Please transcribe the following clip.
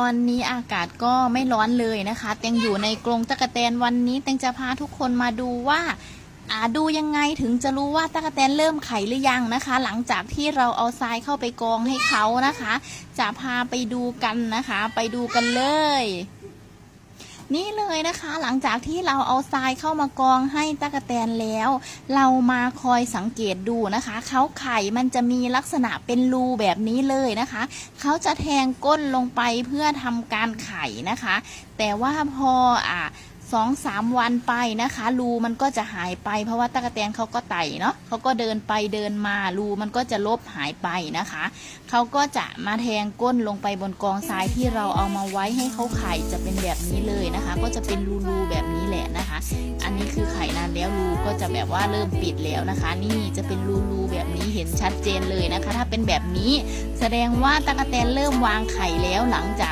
ตอนนี้อากาศก็ไม่ร้อนเลยนะคะ แตงอยู่ในกรงตะกแตนวันนี้แตงจะพาทุกคนมาดูว่าอาดูยังไงถึงจะรู้ว่าตะกแตนเริ่มไข่หรือยังนะคะ หลังจากที่เราเอาทรายเข้าไปกองให้เขานะคะ จะพาไปดูกันนะคะ ไปดูกันเลย นี่เลยนะคะ หลังจากที่เราเอาทรายเข้ามากองให้ตะกะแตนแล้ว เรามาคอยสังเกตดูนะคะเขาไข่มันจะมีลักษณะเป็นรูแบบนี้เลยนะคะเขาจะแทงก้นลงไปเพื่อทำการไข่นะคะ แต่ว่าพออะ สองสามวันไปนะคะ รูมันก็จะหายไป เพราะว่าตะกแตนเขาก็ไต่เนาะเขาก็เดินไปเดินมา รูมันก็จะลบหายไปนะคะเขาก็จะมาแทงก้นลงไปบนกองทรายที่เราเอามาไว้ให้เขาไข่จะเป็นแบบนี้เลยนะคะ ก็จะเป็นรูๆแบบนี้แหละนะคะ อันนี้คือไข่นานแล้วรูก็จะแบบว่าเริ่มปิดแล้วนะคะ นี่จะเป็นรูๆแบบนี้เห็นชัดเจนเลยนะคะ ถ้าเป็นแบบนี้แสดงว่าตะกแตนเริ่มวางไข่แล้วหลังจาก